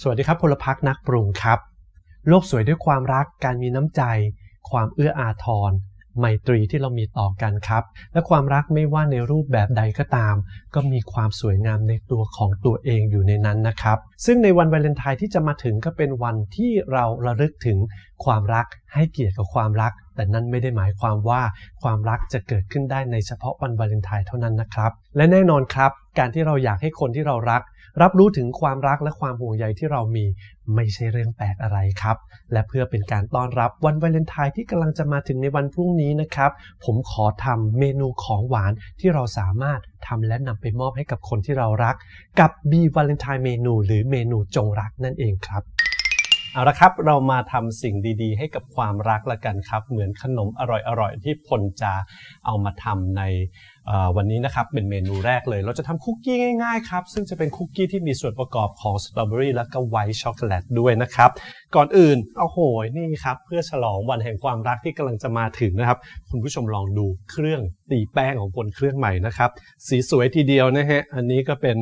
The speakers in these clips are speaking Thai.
สวัสดีครับพลพักนักปรุงครับ โลกสวยด้วยความรักการมีน้ำใจ ความเอื้ออาทรไมตรีที่เรามีต่อกันครับ และความรักไม่ว่าในรูปแบบใดก็ตาม ก็มีความสวยงามในตัวของตัวเองอยู่ในนั้นนะครับ ซึ่งในวันวาเลนไทน์ที่จะมาถึงก็เป็นวันที่เราระลึกถึงความรักให้เกียรติกับความรัก แต่นั่นไม่ได้หมายความว่าความรักจะเกิดขึ้นได้ในเฉพาะวันวาเลนไทน์เท่านั้นนะครับ และแน่นอนครับ การที่เราอยากให้คนที่เรารัก รับรู้ถึงความรักและความห่วงใยที่เรามีไม่ใช่เรื่องแปลกอะไรครับ และเพื่อเป็นการต้อนรับวันวาเลนไทน์ที่กำลังจะมาถึงในวันพรุ่งนี้นะครับ ผมขอทำเมนูของหวานที่เราสามารถทำและนำไปมอบให้กับคนที่เรารัก กับ B วาเลนไทน์เมนู หรือเมนูจงรักนั่นเองครับเอาละครับ เรามาทำสิ่งดีๆ ให้กับความรักละกันครับ เหมือนขนมอร่อยๆ ที่พลจะเอามาทำใน วันนี้นะครับเป็นเมนูแรกเลย เราจะทำคุกกี้ง่ายๆครับ ซึ่งจะเป็นคุกกี้ที่มีส่วนประกอบของสตรอเบอรี่และก็ไวท์ช็อกโกแลตด้วยนะครับ ก่อนอื่นเอาโหยนี่ครับเพื่อฉลองวันแห่งความรักที่กำลังจะมาถึงนะครับ คุณผู้ชมลองดูเครื่องตีแป้งของคนเครื่องใหม่นะครับ สีสวยทีเดียวนะฮะอันนี้ก็เป็น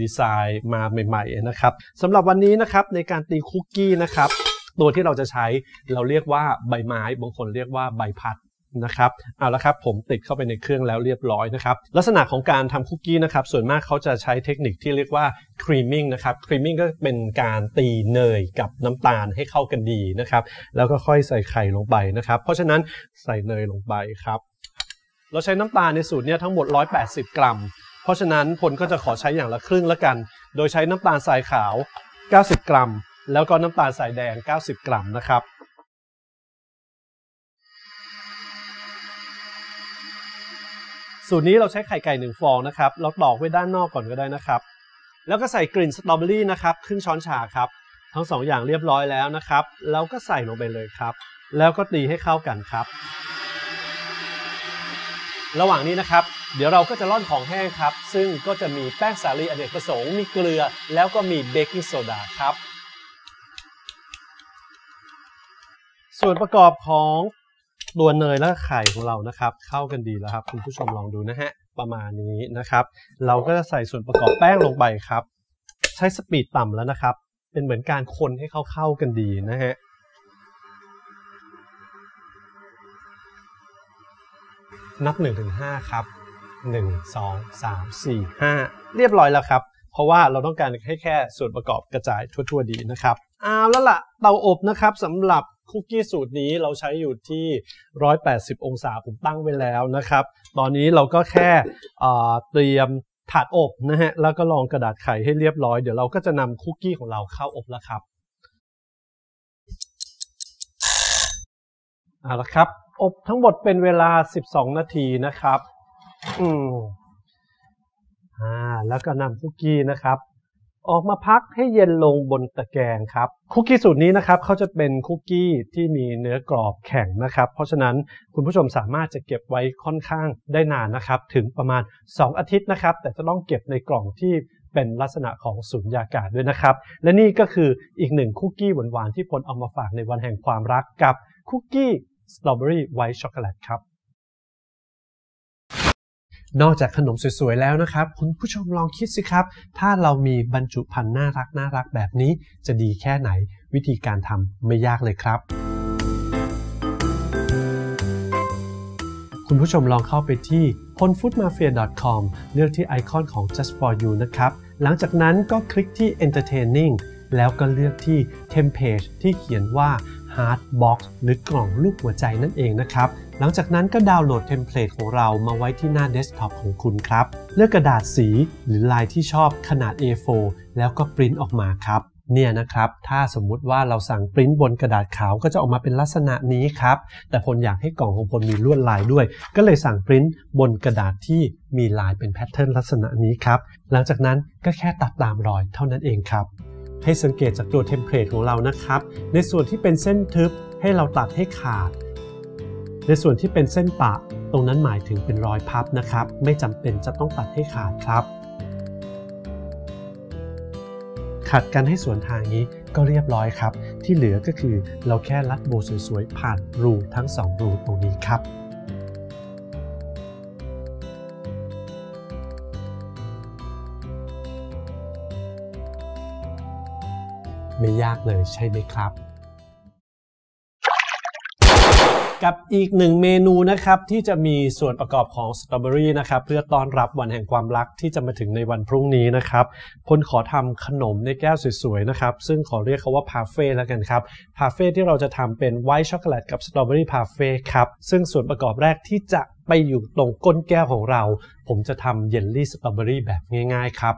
ดีไซน์มาใหม่ๆนะครับสำหรับวันนี้นะครับในการตีคุกกี้นะครับตัวที่เราจะใช้เราเรียกว่าใบไม้ บางคนเรียกว่าใบพัด นะครับเอาละครับผมติดเข้าไปในเครื่องแล้วเรียบร้อยนะครับลักษณะของการทำคุกกี้นะครับส่วนมากเขาจะใช้เทคนิคที่เรียกว่าครีมมิ่งนะครับครีมมิ่งก็เป็นการตีเนยกับน้ำตาลให้เข้ากันดีนะครับแล้วก็ค่อยใส่ไข่ลงไปนะครับ เพราะฉะนั้นใส่เนยลงไปครับ เราใช้น้ำตาลในสูตรนี้ทั้งหมด 180 กรัม เพราะฉะนั้นพลก็จะขอใช้อย่างละครึ่งละกัน โดยใช้น้ำตาลทรายขาว 90 กรัม แล้วก็น้ำตาลทรายแดง 90 กรัมนะครับ สูตรนี้เราใช้ไข่ไก่หนึ่งฟองนะครับเราตอกไว้ด้านนอกก่อนก็ได้นะครับ แล้วก็ใส่กลิ่นสตรอเบอรี่นะครับครึ่งช้อนชาครับ ทั้งสองอย่างเรียบร้อยแล้วนะครับแล้วก็ใส่ลงไปเลยครับ แล้วก็ตีให้เข้ากันครับ ระหว่างนี้นะครับ เดี๋ยวเราก็จะร่อนของแห้งครับ ซึ่งก็จะมีแป้งสาลีอเนกประสงค์มีเกลือ แล้วก็มีเบกกิ้งโซดาครับส่วนประกอบของ ตัวเนยและไข่ของเรานะครับ เข้ากันดีแล้วครับ คุณผู้ชมลองดูนะฮะ ประมาณนี้นะครับ เราก็จะใส่ส่วนประกอบแป้งลงไปครับ ใช้สปีดต่ำแล้วนะครับ เป็นเหมือนการคนให้เข้าเข้ากันดีนะฮะนับ1นถึงหครับ 1 2 3 4 5 เรียบร้อยแล้วครับ เพราะว่าเราต้องการให้แค่ส่วนประกอบกระจายทั่ว ๆ ดีนะครับ เอาแล้วล่ะ เตาอบนะครับสำหรับ คุกกี้สูตรนี้เราใช้อยู่ที่ 180 องศาผมตั้งไว้แล้วนะครับ ตอนนี้เราก็แค่เตรียมถาดอบนะฮะ แล้วก็รองกระดาษไข่ให้เรียบร้อย เดี๋ยวเราก็จะนำคุกกี้ของเราเข้าอบแล้วครับเอาละครับ อบทั้งหมดเป็นเวลา 12 นาทีนะครับ อืมอ่า แล้วก็นำคุกกี้นะครับ ออกมาพักให้เย็นลงบนตะแกรงครับ คุกกี้สูตรนี้นะครับเขาจะเป็นคุกกี้ที่มีเนื้อกรอบแข็งนะครับ เพราะฉะนั้นคุณผู้ชมสามารถจะเก็บไว้ค่อนข้างได้นานนะครับ ถึงประมาณ 2 อาทิตย์นะครับ แต่จะต้องเก็บในกล่องที่เป็นลักษณะของสุญญากาศด้วยนะครับ และนี่ก็คืออีกหนึ่งคุกกี้หวานๆที่พลเอามาฝากในวันแห่งความรักกับคุกกี้สตรอเบอรี่ไวท์ช็อกโกแลตครับ นอกจากขนมสวยๆแล้วนะครับ คุณผู้ชมลองคิดสิครับ ถ้าเรามีบรรจุภัณฑ์น่ารักน่ารักแบบนี้ จะดีแค่ไหนวิธีการทำไม่ยากเลยครับ คุณผู้ชมลองเข้าไปที่ ponfoodmafia.com เลือกที่ไอคอนของ just for you นะครับ หลังจากนั้นก็คลิกที่ entertaining แล้วก็เลือกที่ template ที่เขียนว่า Heart Box หรือกล่องรูปหัวใจนั่นเองนะครับ หลังจากนั้นก็ดาวน์โหลดเทมเพลตของเรามาไว้ที่หน้าเดสก์ท็อปของคุณครับ เลือกกระดาษสีหรือลายที่ชอบขนาด A4 แล้วก็ปริ้นออกมาครับเนี่ยนะครับ ถ้าสมมุติว่าเราสั่งปริ้นบนกระดาษขาวก็จะออกมาเป็นลักษณะนี้ครับ แต่พลอยากให้กล่องของพลมีลวดลายด้วย ก็เลยสั่งปริ้นบนกระดาษที่มีลายเป็นแพทเทิร์นลักษณะนี้ครับ หลังจากนั้นก็แค่ตัดตามรอยเท่านั้นเองครับ ให้สังเกตจากตัวเทมเพลตของเรานะครับ ในส่วนที่เป็นเส้นทึบให้เราตัดให้ขาด ในส่วนที่เป็นเส้นปะ ตรงนั้นหมายถึงเป็นรอยพับนะครับ ไม่จำเป็นจะต้องตัดให้ขาดครับ ขัดกันให้สวนทางนี้ก็เรียบร้อยครับ ที่เหลือก็คือเราแค่รัดโบสวยๆผ่านรูทั้ง 2 รูตรงนี้ครับ ไม่ยากเลยใช่ไหมครับ กับอีกหนึ่งเมนูนะครับที่จะมีส่วนประกอบของสตรอเบอรี่นะครับเพื่อต้อนรับวันแห่งความรักที่จะมาถึงในวันพรุ่งนี้นะครับพลขอทำขนมในแก้วสวยๆนะครับซึ่งขอเรียกเขาว่าพาเฟ่แล้วกันครับพาเฟ่ที่เราจะทำเป็นไวท์ช็อกโกแลตกับสตรอเบอรี่พาเฟ่ครับซึ่งส่วนประกอบแรกที่จะไปอยู่ตรงก้นแก้วของเรา ผมจะทำเยลลี่สตรอเบอรี่แบบง่าย ๆ ครับ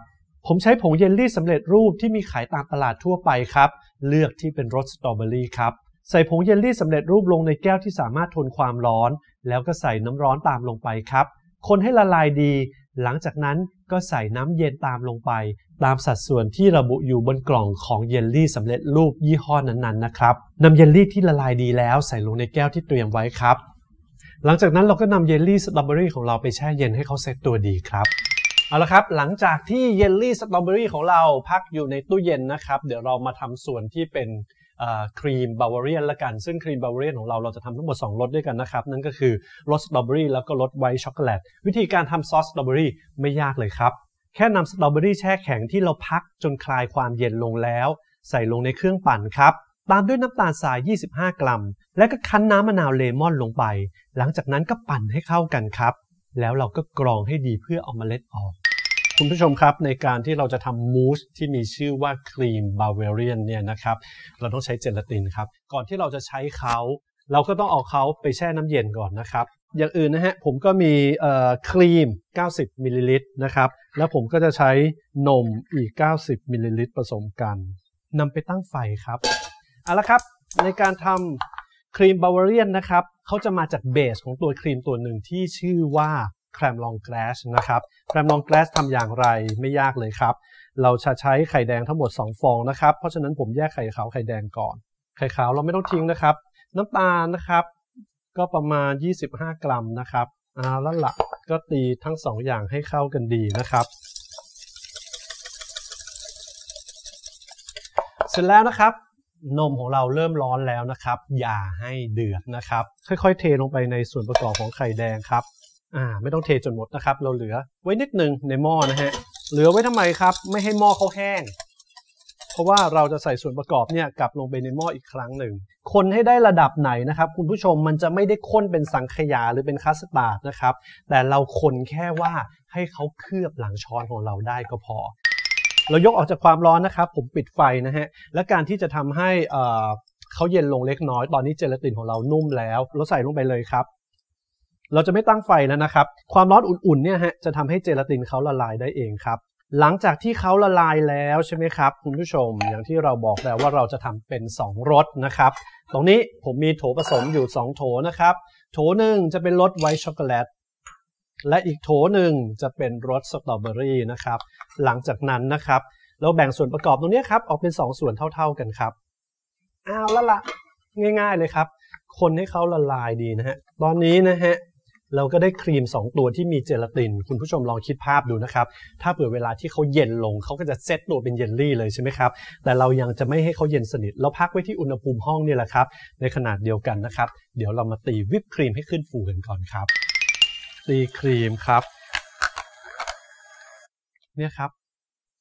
ผมใช้ผงเยลลี่สำเร็จรูปที่มีขายตามตลาดทั่วไปครับ เลือกที่เป็นรสสตรอเบอรี่ครับ ใส่ผงเยลลี่สำเร็จรูปลงในแก้วที่สามารถทนความร้อน แล้วก็ใส่น้ำร้อนตามลงไปครับ คนให้ละลายดี หลังจากนั้นก็ใส่น้ำเย็นตามลงไป ตามสัดส่วนที่ระบุอยู่บนกล่องของเยลลี่สำเร็จรูปยี่ห้อนั้นๆนะครับนำเยลลี่ที่ละลายดีแล้วใส่ลงในแก้วที่เตรียมไว้ครับ หลังจากนั้นเราก็นำเยลลี่สตรอเบอรี่ของเราไปแช่เย็นให้เขาเซตตัวดีครับ เอาละครับ หลังจากที่เยลลี่สตรอเบอรี่ของเราพักอยู่ในตู้เย็นนะครับ เดี๋ยวเรามาทำส่วนที่เป็นครีมบาวาเรียนละกัน ซึ่งครีมบาวาเรียนของเราเราจะทำทั้งหมด 2รสด้วยกันนะครับ นั่นก็คือรสสตรอเบอรี่แล้วก็รสไวท์ช็อกโกแลตวิธีการทำซอสสตรอเบอรี่ไม่ยากเลยครับ แค่นำสตรอเบอรี่แช่แข็งที่เราพักจนคลายความเย็นลงแล้ว ใส่ลงในเครื่องปั่นครับตามด้วยน้ำตาลทราย 25 กรัม และก็คั้นน้ำมะนาวเลมอนลงไป หลังจากนั้นก็ปั่นให้เข้ากันครับ แล้วเราก็กรองให้ดีเพื่อเอาเมล็ดออก คุณผู้ชมครับในการที่เราจะทำมูสที่มีชื่อว่าครีมบาเวเรียนเนี่ยนะครับเราต้องใช้เจลาตินครับ ก่อนที่เราจะใช้เขาเราก็ต้องเอาเขาไปแช่น้ำเย็นก่อนนะครับอย่างอื่นนะฮะผมก็มีครีม 90มิลลิลิตรนะครับแล้วผมก็จะใช้นมอีก 90มิลลิลิตรผสมกันนำไปตั้งไฟครับเอาละครับในการทำ ครีมบาวาเรียนนะครับเขาจะมาจากเบสของตัวครีมตัวหนึ่งที่ชื่อว่าแครมลองแกลสนะครับแครมลองแกลสทำอย่างไรไม่ยากเลยครับ เราจะใช้ไข่แดงทั้งหมด 2 ฟองนะครับ เพราะฉะนั้นผมแยกไข่ขาวไข่แดงก่อน ไข่ขาวเราไม่ต้องทิ้งนะครับ น้ำตาลนะครับ ก็ประมาณ 25 กรัมนะครับเอาละละก็ตีทั้ง 2 อย่างให้เข้ากันดีนะครับเสร็จแล้วนะครับ นมของเราเริ่มร้อนแล้วนะครับ อย่าให้เดือดนะครับ ค่อยๆ เทลงไปในส่วนประกอบของไข่แดงครับอ่าไม่ต้องเทจนหมดนะครับ เราเหลือไว้นิดหนึ่งในหม้อนะฮะเหลือไว้ทำไมครับ ไม่ให้หม้อเขาแห้ง เพราะว่าเราจะใส่ส่วนประกอบเนี่ยกลับลงไปในหม้ออีกครั้งหนึ่ง คนให้ได้ระดับไหนนะครับ คุณผู้ชมมันจะไม่ได้ข้นเป็นสังขยาหรือเป็นคัสตาร์ดนะครับ แต่เราคนแค่ว่าให้เขาเคลือบหลังช้อนของเราได้ก็พอ เรายกออกจากความร้อนนะครับ ผมปิดไฟนะฮะ และการที่จะทำให้เขาเย็นลงเล็กน้อย ตอนนี้เจลาตินของเรานุ่มแล้วเราใส่ลงไปเลยครับ เราจะไม่ตั้งไฟแล้วนะครับ ความร้อนอุ่นๆเนี่ยฮะจะทำให้เจลาตินเขาละลายได้เองครับหลังจากที่เขาละลายแล้วใช่ไหมครับ คุณผู้ชมอย่างที่เราบอกแล้วว่าเราจะทำเป็น 2รสนะครับ ตรงนี้ผมมีโถผสมอยู่ 2 โถนะครับ โถหนึ่งจะเป็นรสไวท์ช็อกโกแลต และอีกโถหนึ่งจะเป็นรสสตรอเบอรี่นะครับ หลังจากนั้นนะครับ เราแบ่งส่วนประกอบตรงนี้ครับ ออกเป็น 2 ส่วนเท่า ๆกันครับอ้าวล้วละง่าย ๆเลยครับ คนให้เขาละลายดีนะฮะ ตอนนี้นะฮะเราก็ได้ครีม 2 ตัวที่มีเจลาติน คุณผู้ชมลองคิดภาพดูนะครับ ถ้าเผื่อเวลาที่เขาเย็นลงเขาก็จะเซตตัวเป็นเยลลี่เลยใช่ไหมครับ แต่เรายังจะไม่ให้เขาเย็นสนิท เราพักไว้ที่อุณหภูมิห้องนี่แหละครับ ในขนาดเดียวกันนะครับ เดี๋ยวเรามาตีวิปครีมให้ขึ้นฟูกันก่อนครับ ตีครีมครับเนี่ยครับ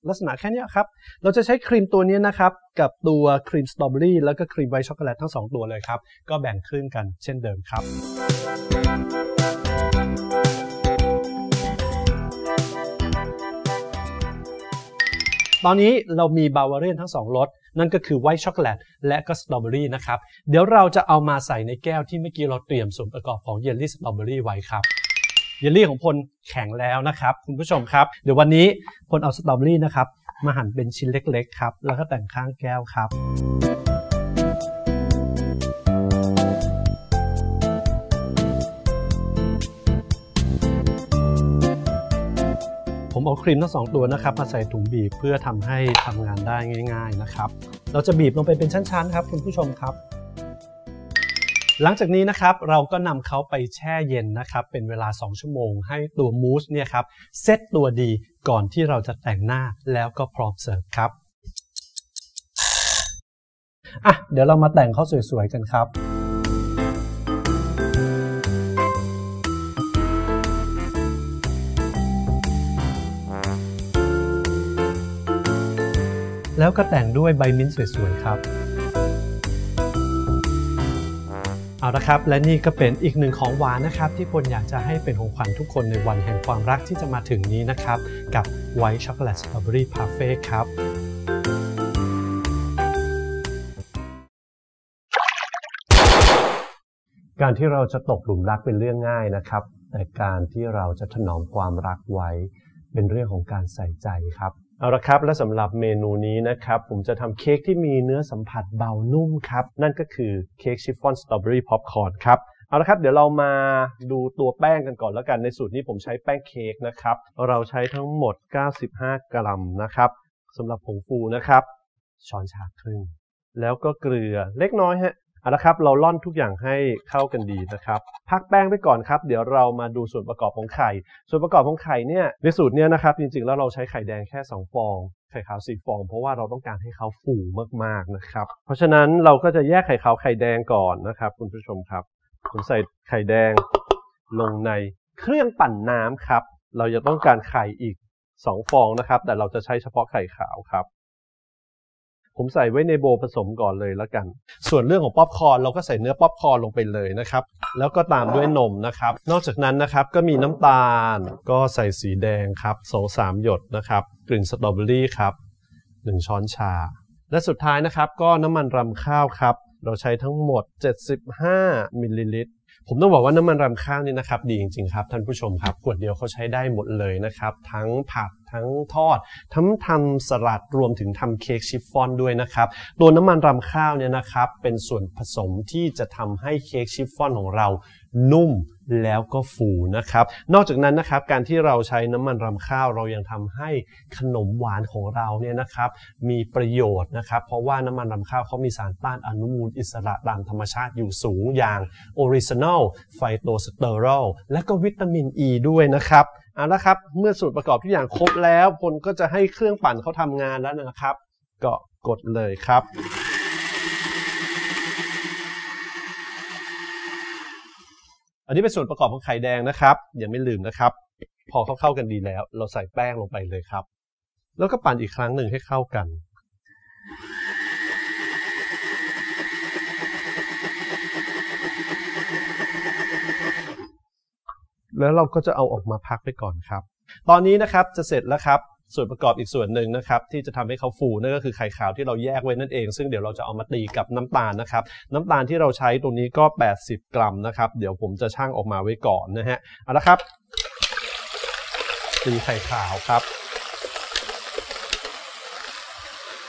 ลักษณะแค่นี้ครับ เราจะใช้ครีมตัวนี้นะครับ กับตัวครีมสตรอเบอรี่แล้วก็ครีมไวท์ช็อกโกแลตทั้ง 2 ตัวเลยครับ ก็แบ่งครึ่งกันเช่นเดิมครับ ตอนนี้เรามีบาวาเรียนทั้ง 2รสนั่นก็คือไวท์ช็อกโกแลตและก็สตรอเบอรี่นะครับ เดี๋ยวเราจะเอามาใส่ในแก้วที่เมื่อกี้เราเตรียมส่วนประกอบของเยลลี่สตรอเบอรี่ไว้ครับ เยลลี่ของพลแข็งแล้วนะครับ คุณผู้ชมครับ เดี๋ยววันนี้พลเอาสตรอเบอรี่นะครับ มาหั่นเป็นชิ้นเล็กๆครับ แล้วก็แต่งข้างแก้วครับผมเอาครีมทั้งสองตัวนะครับมาใส่ถุงบีบเพื่อทำให้ทำงานได้ง่าย ๆนะครับ เราจะบีบลงไปเป็นชั้นๆครับคุณผู้ชมครับ หลังจากนี้นะครับเราก็นำเขาไปแช่เย็นนะครับเป็นเวลา 2 ชั่วโมง ให้ตัวมูสเนี่ยครับเซตตัวดีก่อนที่เราจะแต่งหน้าแล้วก็พร้อมเสิร์ฟครับอะเดี๋ยวเรามาแต่งเขาสวยๆกันครับแล้วก็แต่งด้วยใบมิ้นท์สวยๆครับ เอาละครับ และนี่ก็เป็นอีกหนึ่งของหวานนะครับ ที่คนอยากจะให้เป็นของขวัญทุกคนในวันแห่งความรักที่จะมาถึงนี้นะครับ กับไวท์ช็อกโกแลตสตรอเบอรี่พาเฟ่ครับการที่เราจะตกหลุมรักเป็นเรื่องง่ายนะครับ แต่การที่เราจะถนอมความรักไว้ เป็นเรื่องของการใส่ใจครับ เอาละครับและสำหรับเมนูนี้นะครับผมจะทำเค้กที่มีเนื้อสัมผัสเบานุ่มครับ นั่นก็คือเค้กชิฟฟ่อนสตรอเบอรี่พ็อปคอร์นครับเอาละครับเดี๋ยวเรามาดูตัวแป้งกันก่อนแล้วกันในสูตรนี้ผมใช้แป้งเค้กนะครับ เราใช้ทั้งหมด 95 กรัมนะครับสำหรับผงฟูนะครับ ช้อนชาครึ่ง แล้วก็เกลือเล็กน้อยฮะ เอาละครับ เราล่อนทุกอย่างให้เข้ากันดีนะครับ พักแป้งไปก่อนครับ เดี๋ยวเรามาดูส่วนประกอบของไข่ ส่วนประกอบของไข่เนี่ยในสูตรเนี่ยนะครับ จริงๆ แล้วเราใช้ไข่แดงแค่ 2 ฟอง ไข่ขาว4ฟองเพราะว่าเราต้องการให้เขาฟูมากๆนะครับ เพราะฉะนั้นเราก็จะแยกไข่ขาวไข่แดงก่อนนะครับ คุณผู้ชมครับ ผมใส่ไข่แดงลงในเครื่องปั่นน้ำครับ เราจะต้องการไข่อีก 2 ฟองนะครับ แต่เราจะใช้เฉพาะไข่ขาวครับ ผมใส่ไว้ในโบผสมก่อนเลยแล้วกัน ส่วนเรื่องของป๊อปคอร์นเราก็ใส่เนื้อป๊อปคอร์นลงไปเลยนะครับ แล้วก็ตามด้วยนมนะครับ นอกจากนั้นนะครับก็มีน้ำตาล ก็ใส่สีแดงครับสองสามหยดนะครับ กลิ่นสตรอเบอรี่ครับหนึ่งช้อนชา และสุดท้ายนะครับก็น้ำมันรำข้าวครับ เราใช้ทั้งหมด 75มิลลิลิตรผมต้องบอกว่าน้ำมันรำข้าวนี่นะครับดีจริงๆครับท่านผู้ชมครับขวดเดียวเขาใช้ได้หมดเลยนะครับ ทั้งผัดทั้งทอด ทั้งทำสลัดรวมถึงทำเค้กชิฟฟ่อนด้วยนะครับตัวน้ำมันรำข้าวเนี่ยนะครับเป็นส่วนผสมที่จะทำให้เค้กชิฟฟ่อนของเรานุ่มแล้วก็ฟูนะครับ นอกจากนั้นนะครับการที่เราใช้น้ำมันรำข้าวเรายังทำให้ขนมหวานของเราเนี่ยนะครับมีประโยชน์นะครับ เพราะว่าน้ำมันรำข้าวเขามีสารต้านอนุมูลอิสระตามธรรมชาติอยู่สูงอย่างออริจินอลไฟโตสเตอรอลและก็วิตามินอ e ีด้วยนะครับ เอาละครับ เมื่อส่วนประกอบทุกอย่างครบแล้วพลก็จะให้เครื่องปั่นเขาทำงานแล้วนะครับ ก็กดเลยครับ อันนี้เป็นส่วนประกอบของไข่แดงนะครับ อย่าไม่ลืมนะครับ พอเขาเข้ากันดีแล้ว เราใส่แป้งลงไปเลยครับ แล้วก็ปั่นอีกครั้งหนึ่งให้เข้ากัน แล้วเราก็จะเอาออกมาพักไปก่อนครับ ตอนนี้นะครับจะเสร็จแล้วครับส่วนประกอบอีกส่วนหนึ่งนะครับที่จะทำให้เขาฟูนั่นก็คือไข่ขาวที่เราแยกไว้นั่นเอง ซึ่งเดี๋ยวเราจะเอามาตีกับน้ำตาลนะครับน้ำตาลที่เราใช้ตรงนี้ก็ 80 กรัมนะครับเดี๋ยวผมจะชั่งออกมาไว้ก่อนนะฮะเอาละครับตีไข่ขาวครับ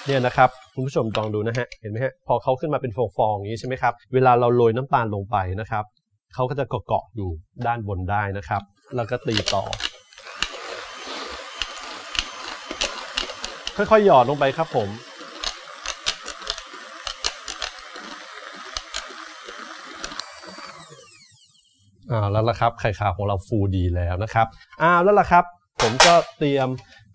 เนี่ยนะครับคุณผู้ชมลองดูนะฮะเห็นไหมฮะพอเขาขึ้นมาเป็นฟองๆอย่างนี้ใช่ไหมครับเวลาเราโรยน้ำตาลลงไปนะครับ เขาก็จะเกาะอยู่ด้านบนได้นะครับ แล้วก็ตีต่อ ค่อยๆหยอดลงไปครับผมอ่าแล้วล่ะครับไข่ขาวของเราฟูดีแล้วนะครับอ่าแล้วล่ะครับ ผมก็เตรียม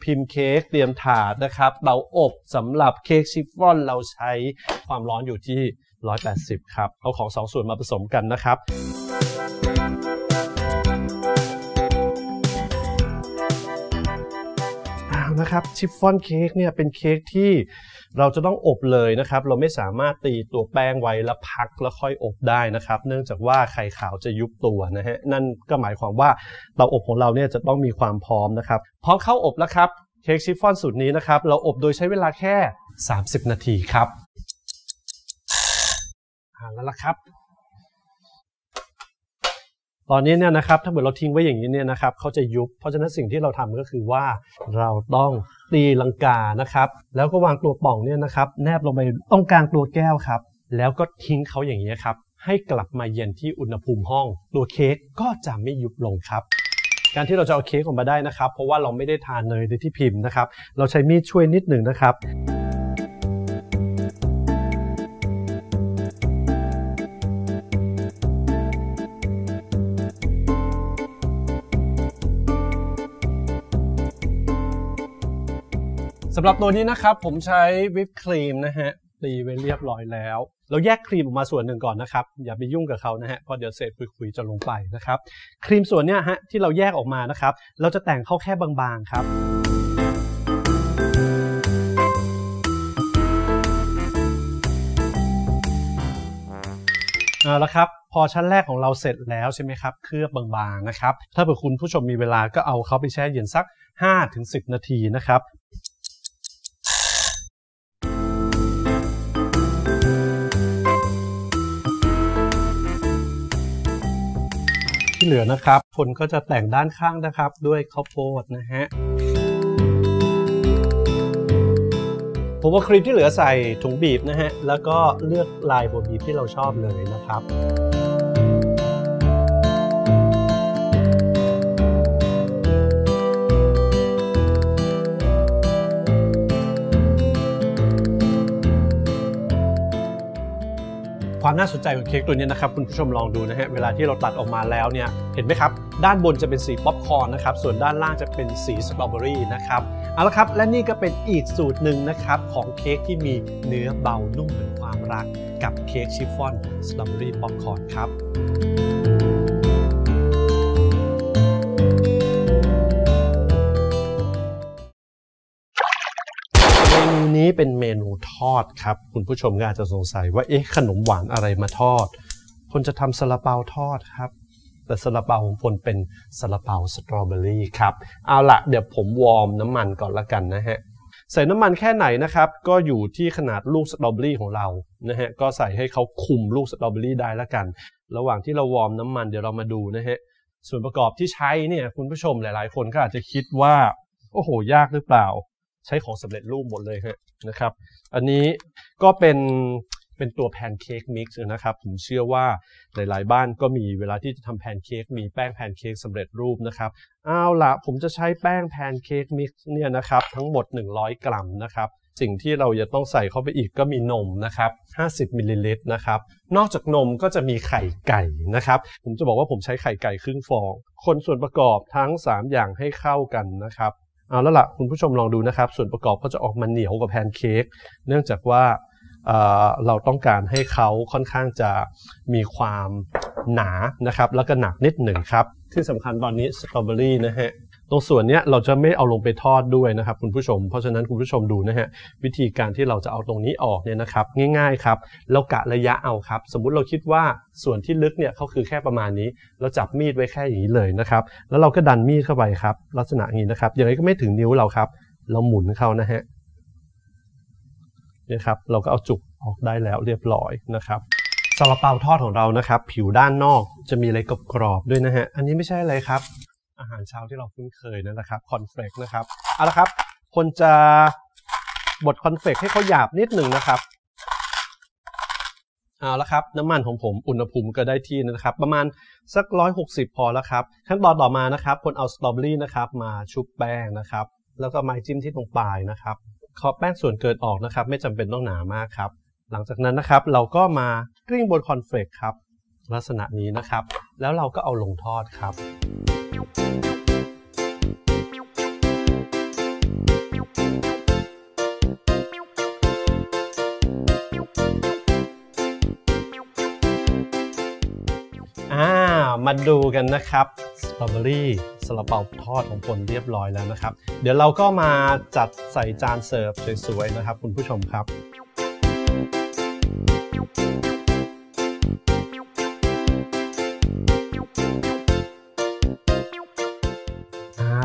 พิมพ์เค้กเตรียมถาดนะครับเตาอบสำหรับเค้กชิฟฟ่อนเราใช้ความร้อนอยู่ที่ 180 ครับ เอาของสองส่วนมาผสมกันนะครับ นะครับชิฟฟ่อนเค้กเนี่ยเป็นเค้กที่เราจะต้องอบเลยนะครับ เราไม่สามารถตีตัวแป้งไว้แล้วพักแล้วค่อยอบได้นะครับ เนื่องจากว่าไข่ขาวจะยุบตัวนะฮะนั่นก็หมายความว่าเตาอบของเราเนี่ยจะต้องมีความพร้อมนะครับ พร้อมเข้าอบแล้วครับเค้กชิฟฟ่อนสูตรนี้นะครับ เราอบโดยใช้เวลาแค่ 30 นาทีครับเอาแล้วล่ะครับ ตอนนี้เนี่ยนะครับถ้าเกิดเราทิ้งไว้อย่างนี้เนี่ยนะครับเขาจะยุบ เพราะฉะนั้นสิ่งที่เราทำก็คือว่าเราต้องตีลังกานะครับ แล้วก็วางตัวป่องเนี่ยนะครับ แนบลงไปตรงกลางตัวแก้วครับ แล้วก็ทิ้งเขาอย่างนี้ครับ ให้กลับมาเย็นที่อุณหภูมิห้อง ตัวเค้กก็จะไม่ยุบลงครับการที่เราจะเอาเค้กออกมาได้นะครับ เพราะว่าเราไม่ได้ทานเนยในที่พิมพ์นะครับ เราใช้มีดช่วยนิดหนึ่งนะครับำหรับตัวนี้นะครับผมใช้วิปครีมนะฮะตีไว้เรียบร้อยแล้วเราแยกครีมออกมาส่วนหนึ่งก่อนนะครับ อย่าไปยุ่งกับเขานะฮะพอเดี๋ยวร็จคุยๆจะลงไปนะครับ ครีมส่วนเนี้ยฮะที่เราแยกออกมานะครับ เราจะแต่งเข้าแค่บางๆครับเอาละครับพอชั้นแรกของเราเสร็จแล้วใช่ไหมครับเคลือบบางๆนะครับ ถ้าเผื่อคุณผู้ชมมีเวลาก็เอาเขาไปแช่เย็นสัก 5-10 นาทีนะครับ ที่เหลือนะครับ คนก็จะแต่งด้านข้างนะครับ ด้วยข้าวโพดนะฮะผมว่าครีมที่เหลือใส่ถุงบีบนะฮะ แล้วก็เลือกลายบบีบที่เราชอบเลยนะครับ ความน่าสนใจของเค้กตัวนี้นะครับคุณผู้ชมลองดูนะฮะเวลาที่เราตัดออกมาแล้วเนี่ยเห็นไหมครับ ด้านบนจะเป็นสีป๊อปคอร์นนะครับส่วนด้านล่างจะเป็นสีสตรอเบอรี่นะครับเอาละครับและนี่ก็เป็นอีกสูตรหนึ่งนะครับของเค้กที่มีเนื้อเบานุ่มเหมือนความรัก กับเค้กชิฟฟ่อนสตรอเบอรี่ป๊อปคอร์นครับ นี้เป็นเมนูทอดครับ คุณผู้ชมก็อาจจะสงสัยว่าเอ๊ะขนมหวานอะไรมาทอดพลจะทำซาลาเปาทอดครับ แต่ซาลาเปาของพลเป็นซาลาเปาสตรอเบอรี่ครับเอาละเดี๋ยวผมวอร์มน้ำมันก่อนละกันนะฮะใส่น้ำมันแค่ไหนนะครับ ก็อยู่ที่ขนาดลูกสตรอเบอรี่ของเรานะฮะก็ใส่ให้เขาคุมลูกสตรอเบอรี่ได้ละกัน ระหว่างที่เราวอร์มน้ำมันเดี๋ยวเรามาดูนะฮะส่วนประกอบที่ใช้เนี่ยคุณผู้ชมหลาย ๆ คนก็อาจจะคิดว่าโอ้โหยากหรือเปล่า ใช้ของสำเร็จรูปหมดเลยนะครับ อันนี้ก็เป็นเป็นตัวแพนเค้กมิกซ์นะครับ ผมเชื่อว่าหลายๆ บ้านก็มีเวลาที่จะทำแพนเค้กมีแป้งแพนเค้กสำเร็จรูปนะครับเอาละผมจะใช้แป้งแพนเค้กมิกซ์เนี่ยนะครับทั้งหมด 100 กรัมนะครับ สิ่งที่เราจะต้องใส่เข้าไปอีกก็มีนมนะครับ 50มิลลิลิตรนะครับ นอกจากนมก็จะมีไข่ไก่นะครับ ผมจะบอกว่าผมใช้ไข่ไก่ครึ่งฟอง คนส่วนประกอบทั้ง 3 อย่างให้เข้ากันนะครับ เอาแล้วล่ะคุณผู้ชมลองดูนะครับ ส่วนประกอบก็จะออกมาเหนียวกว่าแพนเค้กเนื่องจากว่าเอ่อเราต้องการให้เขาค่อนข้างจะมีความหนานะครับ แล้วก็หนักนิดหนึ่งครับ ที่สำคัญตอนนี้สตรอเบอรี่นะฮะ ตรงส่วนนี้เราจะไม่เอาลงไปทอดด้วยนะครับคุณผู้ชม เพราะฉะนั้นคุณผู้ชมดูนะฮะวิธีการที่เราจะเอาตรงนี้ออกเนี่ยนะครับง่ายๆครับเรากะระยะเอาครับ สมมุติเราคิดว่าส่วนที่ลึกเนี่ยเขาคือแค่ประมาณนี้ เราจับมีดไว้แค่อย่างนี้เลยนะครับแล้วเราก็ดันมีดเข้าไปครับ ลักษณะนี้นะครับอย่างไรก็ไม่ถึงนิ้วเราครับ เราหมุนเขานะฮะเนี่ยครับเราก็เอาจุกออกได้แล้วเรียบร้อยนะครับซาลาเปาทอดของเรานะครับ ผิวด้านนอกจะมีอะไรกรอบๆด้วยนะฮะอันนี้ไม่ใช่อะไรครับ อาหารเช้าที่เราคุ้นเคยนั่นแหละครับคอนเฟลกนะครับเอาละครับ คนจะบดคอนเฟลกให้เขาหยาบนิดหนึ่งนะครับเอาละครับน้ำมันของผมอุณหภูมิก็ได้ที่นะครับ ประมาณสัก 160 พอแล้วครับขั้นตอนต่อมานะครับ คนเอาสตรอเบอรี่นะครับ มาชุบแป้งนะครับ แล้วก็ไม้จิ้มที่ตรงปลายนะครับขอแป้งส่วนเกินออกนะครับ ไม่จำเป็นต้องหนามากครับ หลังจากนั้นนะครับ เราก็มากลิ้งบนคอนเฟลกครับ ลักษณะนี้นะครับ แล้วเราก็เอาลงทอดครับ มาดูกันนะครับสตรอเบอรี่ซาลาเปาทอดของผลเรียบร้อยแล้วนะครับ เดี๋ยวเราก็มาจัดใส่จานเสิร์ฟสวยๆนะครับ คุณผู้ชมครับ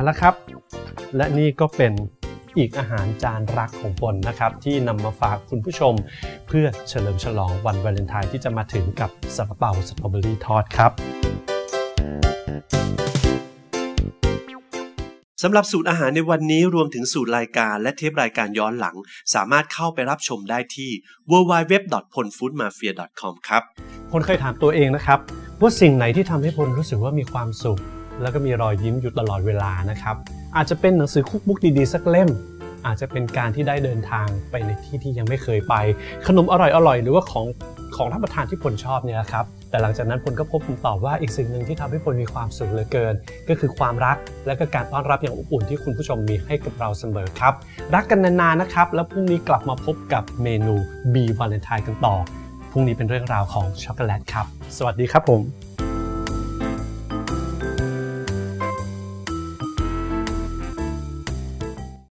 แล้วครับ และนี่ก็เป็นอีกอาหารจานรักของปนนะครับ ที่นำมาฝากคุณผู้ชม เพื่อเฉลิมฉลองวันวาเลนไทน์ที่จะมาถึงกับซาลาเปาสตรอเบอรี่ทอดครับสำหรับสูตรอาหารในวันนี้รวมถึงสูตรรายการและเทปรายการย้อนหลัง สามารถเข้าไปรับชมได้ที่ www.ponfoodmafia.com ครับพลเคยถามตัวเองนะครับ ว่าสิ่งไหนที่ทำให้พลรู้สึกว่ามีความสุข แล้วก็มีรอยยิ้มอยู่ตลอดเวลานะครับ อาจจะเป็นหนังสือคุกบุ๊กดีๆ สักเล่ม อาจจะเป็นการที่ได้เดินทางไปในที่ที่ยังไม่เคยไป ขนมอร่อยๆ หรือว่าของของรับประทานที่พลชอบเนี่ยครับ แต่หลังจากนั้นพลก็พบคำตอบว่าอีกสิ่งหนึ่งที่ทำให้พลมีความสุขเหลือเกิน ก็คือความรักและก็การต้อนรับอย่างอบอุ่นที่คุณผู้ชมมีให้กับเราเสมอครับ รักกันนานๆนะครับ แล้วพรุ่งนี้กลับมาพบกับเมนูบีวาเลนไทน์กันต่อ พรุ่งนี้เป็นเรื่องราวของช็อกโกแลตครับ สวัสดีครับผม